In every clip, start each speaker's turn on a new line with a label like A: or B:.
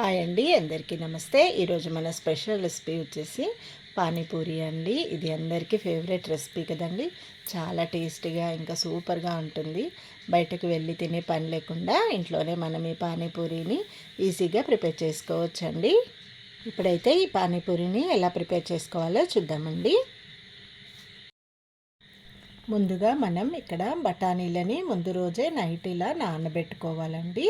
A: Hi అండి అందరికీ నమస్తే. ఈరోజు మన స్పెషల్ రెసిపీ వచ్చేసి పానీపూరి అండి. ఇది అందరికీ ఫేవరెట్ రెసిపీ కదండి. చాలా టేస్టీగా ఇంకా సూపర్గా ఉంటుంది. బయటకు వెళ్ళి తినే పని లేకుండా ఇంట్లోనే మనం ఈ పానీపూరిని ఈజీగా ప్రిపేర్ చేసుకోవచ్చండి. ఇప్పుడైతే ఈ పానీపూరిని ఎలా ప్రిపేర్ చేసుకోవాలో చూద్దామండి. ముందుగా మనం ఇక్కడ బఠానీలని ముందు రోజే నైట్ ఇలా నానబెట్టుకోవాలండి.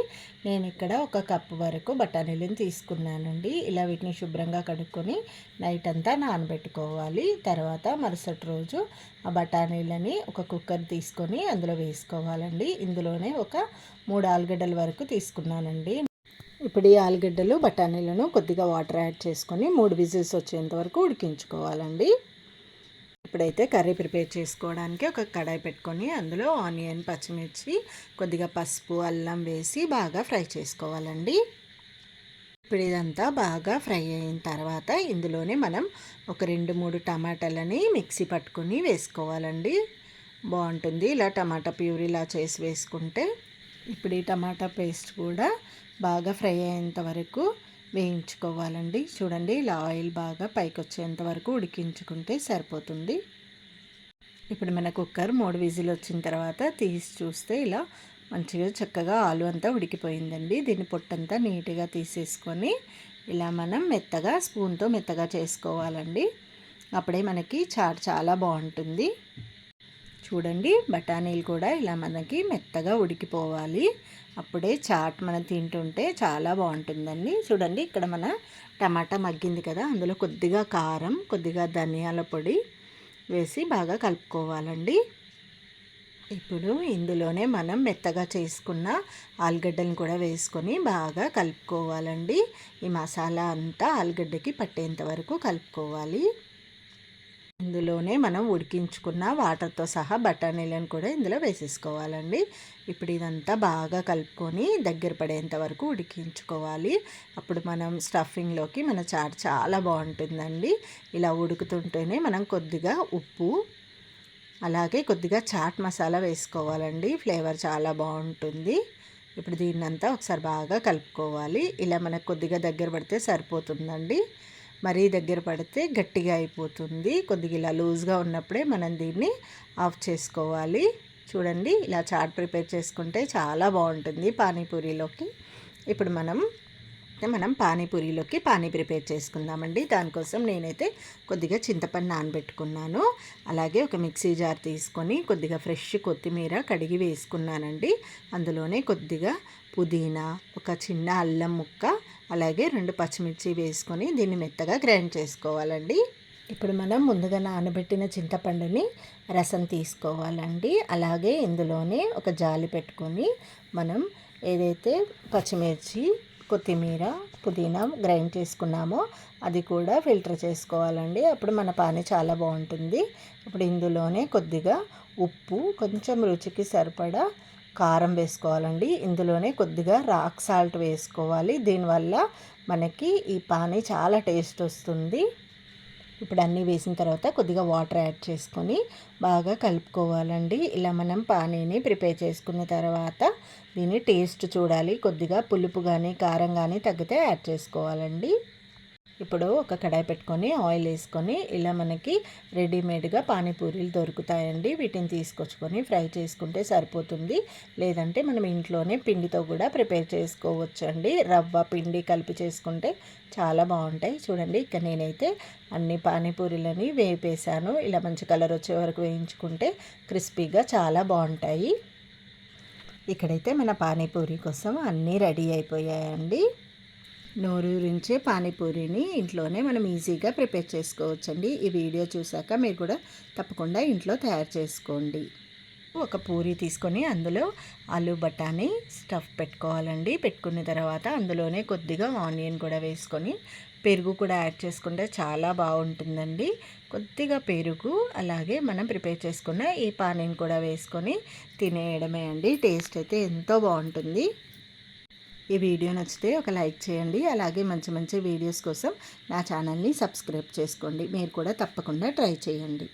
A: నేను ఇక్కడ ఒక కప్పు వరకు బఠానీలను తీసుకున్నానండి. ఇలా వీటిని శుభ్రంగా కడుక్కొని నైట్ అంతా నానబెట్టుకోవాలి. తర్వాత మరుసటి రోజు ఆ బఠానీలని ఒక కుక్కర్ తీసుకొని అందులో వేసుకోవాలండి. ఇందులోనే ఒక మూడు ఆలుగడ్డల వరకు తీసుకున్నానండి. ఇప్పుడు ఈ ఆలుగడ్డలు బఠానీలను కొద్దిగా వాటర్ యాడ్ చేసుకొని మూడు విజిల్స్ వచ్చేంత వరకు ఉడికించుకోవాలండి. ఇప్పుడైతే కర్రీ ప్రిపేర్ చేసుకోవడానికి ఒక కడాయి పెట్టుకొని అందులో ఆనియన్ పచ్చిమిర్చి కొద్దిగా పసుపు అల్లం వేసి బాగా ఫ్రై చేసుకోవాలండి. ఇప్పుడు ఇదంతా బాగా ఫ్రై అయిన తర్వాత ఇందులోనే మనం ఒక రెండు మూడు టమాటాలని మిక్సీ పట్టుకొని వేసుకోవాలండి. బాగుంటుంది ఇలా టమాటా ప్యూరీలా చేసి వేసుకుంటే. ఇప్పుడు ఈ టమాటా పేస్ట్ కూడా బాగా ఫ్రై అయ్యేంత వరకు వేయించుకోవాలండి. చూడండి ఇలా ఆయిల్ బాగా పైకి వచ్చేంత వరకు ఉడికించుకుంటే సరిపోతుంది. ఇప్పుడు మన కుక్కర్ మూడు విజిల్ వచ్చిన తర్వాత తీసి చూస్తే ఇలా మంచిగా చక్కగా ఆలు అంతా ఉడికిపోయిందండి. దీన్ని పొట్టంతా నీట్గా తీసేసుకొని ఇలా మనం మెత్తగా స్పూన్తో మెత్తగా చేసుకోవాలండి. అప్పుడే మనకి చాట్ చాలా బాగుంటుంది. చూడండి బఠానీలు కూడా ఇలా మనకి మెత్తగా ఉడికిపోవాలి. అప్పుడే చాట్ మనం తింటుంటే చాలా బాగుంటుందండి. చూడండి ఇక్కడ మన టమాటా మగ్గింది కదా అందులో కొద్దిగా కారం కొద్దిగా ధనియాల పొడి వేసి బాగా కలుపుకోవాలండి. ఇప్పుడు ఇందులోనే మనం మెత్తగా చేసుకున్న ఆలుగడ్డలను కూడా వేసుకొని బాగా కలుపుకోవాలండి. ఈ మసాలా అంతా ఆలుగడ్డకి పట్టేంత వరకు కలుపుకోవాలి. ఇందులోనే మనం ఉడికించుకున్న వాటర్తో సహా బఠానీలను కూడా ఇందులో వేసేసుకోవాలండి. ఇప్పుడు ఇదంతా బాగా కలుపుకొని దగ్గర పడేంత వరకు ఉడికించుకోవాలి. అప్పుడు మనం స్టఫింగ్లోకి మన చాట్ చాలా బాగుంటుందండి. ఇలా ఉడుకుతుంటేనే మనం కొద్దిగా ఉప్పు అలాగే కొద్దిగా చాట్ మసాలా వేసుకోవాలండి. ఫ్లేవర్ చాలా బాగుంటుంది. ఇప్పుడు దీన్నంతా ఒకసారి బాగా కలుపుకోవాలి. ఇలా మనకు కొద్దిగా దగ్గర పడితే సరిపోతుందండి. మరీ దగ్గర పడితే గట్టిగా అయిపోతుంది. కొద్దిగా ఇలా లూజ్గా ఉన్నప్పుడే మనం దీన్ని ఆఫ్ చేసుకోవాలి. చూడండి ఇలా చాట్ ప్రిపేర్ చేసుకుంటే చాలా బాగుంటుంది పానీపూరిలోకి. ఇప్పుడు మనం మనం పానీపూరిలోకి పానీ ప్రిపేర్ చేసుకుందామండి. దానికోసం నేనైతే కొద్దిగా చింతపండు నానబెట్టుకున్నాను. అలాగే ఒక మిక్సీ జార్ తీసుకొని కొద్దిగా ఫ్రెష్ కొత్తిమీర కడిగి వేసుకున్నానండి. అందులోనే కొద్దిగా పుదీనా ఒక చిన్న అల్లం ముక్క అలాగే రెండు పచ్చిమిర్చి వేసుకొని దీన్ని మెత్తగా గ్రైండ్ చేసుకోవాలండి. ఇప్పుడు మనం ముందుగా నానబెట్టిన చింతపండుని రసం తీసుకోవాలండి. అలాగే ఇందులోనే ఒక జాలి పెట్టుకొని మనం ఏదైతే పచ్చిమిర్చి కొత్తిమీర పుదీనా గ్రైండ్ చేసుకున్నామో అది కూడా ఫిల్టర్ చేసుకోవాలండి. అప్పుడు మన పానీ చాలా బాగుంటుంది. ఇప్పుడు ఇందులోనే కొద్దిగా ఉప్పు కొంచెం రుచికి సరిపడా కారం వేసుకోవాలండి. ఇందులోనే కొద్దిగా రాక్ సాల్ట్ వేసుకోవాలి. దీనివల్ల మనకి ఈ పానీ చాలా టేస్ట్ వస్తుంది. ఇప్పుడు అన్నీ వేసిన తర్వాత కొద్దిగా వాటర్ యాడ్ చేసుకొని బాగా కలుపుకోవాలండి. ఇలా మనం పానీని ప్రిపేర్ చేసుకున్న తర్వాత దీని టేస్ట్ చూడాలి. కొద్దిగా పులుపు కానీ కారం కానీ తగ్గితే యాడ్ చేసుకోవాలండి. ఇప్పుడు ఒక కడాయి పెట్టుకొని ఆయిల్ వేసుకొని ఇలా మనకి రెడీమేడ్గా పానీపూరీలు దొరుకుతాయండి. వీటిని తీసుకొచ్చుకొని ఫ్రై చేసుకుంటే సరిపోతుంది. లేదంటే మనం ఇంట్లోనే పిండితో కూడా ప్రిపేర్ చేసుకోవచ్చు అండి రవ్వ పిండి కలిపి చేసుకుంటే చాలా బాగుంటాయి. చూడండి ఇక నేనైతే అన్ని పానీపూరీలని వేపేశాను. ఇలా మంచి కలర్ వచ్చే వరకు వేయించుకుంటే క్రిస్పీగా చాలా బాగుంటాయి. ఇక్కడైతే మన పానీపూరి కోసం అన్నీ రెడీ అయిపోయాయండి. నోరూరించే పానీపూరిని ఇంట్లోనే మనం ఈజీగా ప్రిపేర్ చేసుకోవచ్చండి. ఈ వీడియో చూసాక మీరు కూడా తప్పకుండా ఇంట్లో తయారు చేసుకోండి. ఒక పూరి తీసుకొని అందులో ఆలు బఠానీ స్టఫ్ పెట్టుకోవాలండి. పెట్టుకున్న తర్వాత అందులోనే కొద్దిగా ఆనియన్ కూడా వేసుకొని పెరుగు కూడా యాడ్ చేసుకుంటే చాలా బాగుంటుందండి. కొద్దిగా పెరుగు అలాగే మనం ప్రిపేర్ చేసుకున్న ఈ పానీని కూడా వేసుకొని తినేయడమే అండి. టేస్ట్ అయితే ఎంతో బాగుంటుంది. ఈ వీడియో నచ్చితే ఒక లైక్ చేయండి. అలాగే మంచి మంచి వీడియోస్ కోసం నా ఛానల్ని సబ్స్క్రైబ్ చేసుకోండి. మీరు కూడా తప్పకుండా ట్రై చేయండి.